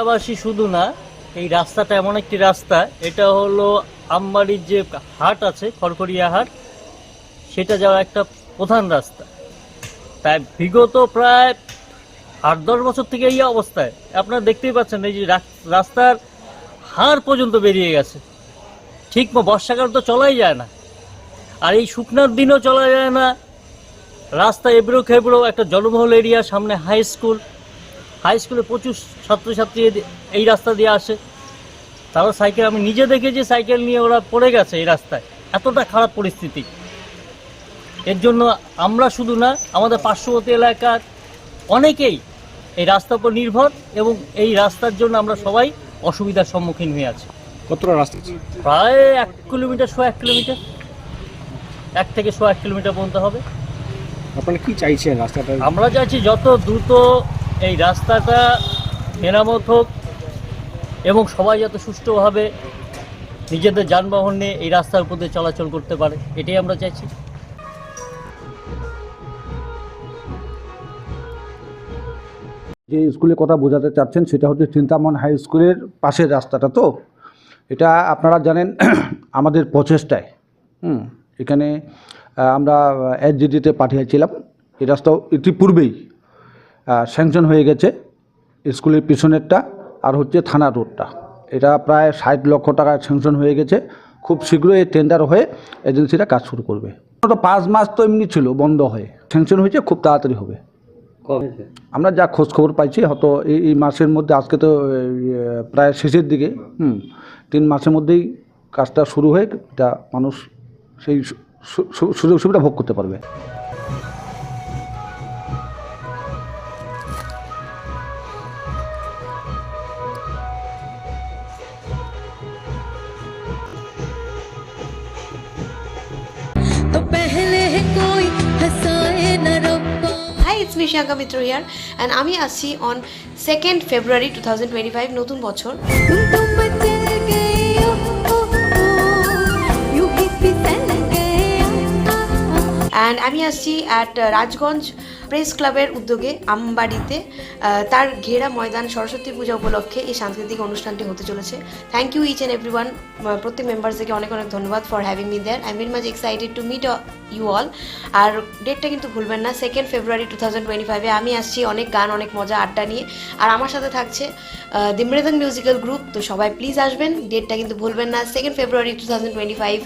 এলাকাবাসী শুধু না, এই রাস্তাটা এমন একটি রাস্তা, এটা হলো আমবাড়ির যে হাট আছে, খড়খড়িয়া হাট, সেটা যাওয়া একটা প্রধান রাস্তা। তাই বিগত প্রায় আট, দশ বছর থেকে এই অবস্থায়, আপনারা দেখতেই পাচ্ছেন এই যে রাস- রাস্তার হাড় পর্যন্ত বেরিয়ে গেছে। ঠিক বর্ষাকাল তো চলাই যায় না। আর এই শুকনার দিনও চলা যায় না। রাস্তা এবড়ো খেবড়ো একটা জনবহুল এরিয়া, সামনে হাই স্কুল। হাই স্কুলে প্রচুর ছাত্রছাত্রী এই রাস্তা দিয়ে আসে। তারা সাইকেল আমি নিজে দেখেছি সাইকেল নিয়ে ওরা পড়ে গেছে এই রাস্তায়। এতটা খারাপ পরিস্থিতি। এর জন্য আমরা শুধু না আমাদের পার্শ্ববর্তী এলাকার অনেকেই এই রাস্তার উপর নির্ভর এবং এই রাস্তার জন্য আমরা সবাই অসুবিধার সম্মুখীন হয়ে আছি। কতটা রাস্তা প্রায় এক কিলোমিটার শো এক কিলোমিটার। এক থেকে শো এক কিলোমিটার পর্যন্ত হবে। আপনারা কি চাইছেন রাস্তাটা? আমরা চাইছি যত দ্রুত এই রাস্তাটা মেরামত হোক এবং সবাই যাতে সুষ্ঠুভাবে নিজেদের যানবাহন নিয়ে এই রাস্তার উপর দিয়ে চলাচল করতে পারে, এটাই আমরা চাইছি। যে স্কুলের কথা বোঝাতে চাচ্ছেন সেটা হচ্ছে চিন্তামন হাই স্কুলের পাশের রাস্তাটা তো। এটা আপনারা জানেন আমাদের প্রচেষ্টায়। হুম, এখানে আমরা এসজিডিতে পাঠিয়েছিলাম। এই রাস্তাও ইতিপূর্বেই স্যাংশন হয়ে গেছে স্কুলের পিছনেরটা আর হচ্ছে থানা রোডটা। এটা প্রায় ষাট লক্ষ টাকা স্যাংশন হয়ে গেছে। খুব শীঘ্রই এই টেন্ডার হয়ে এজেন্সিরা কাজ শুরু করবে। তো পাঁচ মাস তো এমনি ছিল বন্ধ হয়ে। স্যাংশন হয়েছে খুব তাড়াতাড়ি হবে। আমরা যা খোঁজ খবর পাইছি হয়তো এই এই মাসের মধ্যে আজকে তো প্রায় শেষের দিকে হুম তিন মাসের মধ্যেই কাজটা শুরু হয়ে এটা মানুষ সেই সুযোগ সুবিধা ভোগ করতে পারবে। এশিয়া মিত্র ইয়ার অ্যান্ড আমি আসছি অন সেকেন্ড ফেব্রুয়ারি টু নতুন বছর। অ্যান্ড আমি আসছি অ্যাট রাজগঞ্জ প্রেস ক্লাবের উদ্যোগে আমবাড়িতে তার ঘেরা ময়দান সরস্বতী পূজা উপলক্ষে এই সাংস্কৃতিক অনুষ্ঠানটি হতে চলেছে। Thank you each and everyone প্রত্যেক মেম্বার্সদেরকে অনেক অনেক ধন্যবাদ for having me there I very much excited to meet you all আর ডেটটা কিন্তু ভুলবেন না second February two thousand twenty ফাইভে আমি আসছি, অনেক গান, অনেক মজা, আড্ডা নিয়ে। আর আমার সাথে থাকছে দি মৃদং মিউজিক্যাল গ্রুপ তো সবাই প্লিজ আসবেন ডেটটা কিন্তু ভুলবেন না second February two thousand twenty five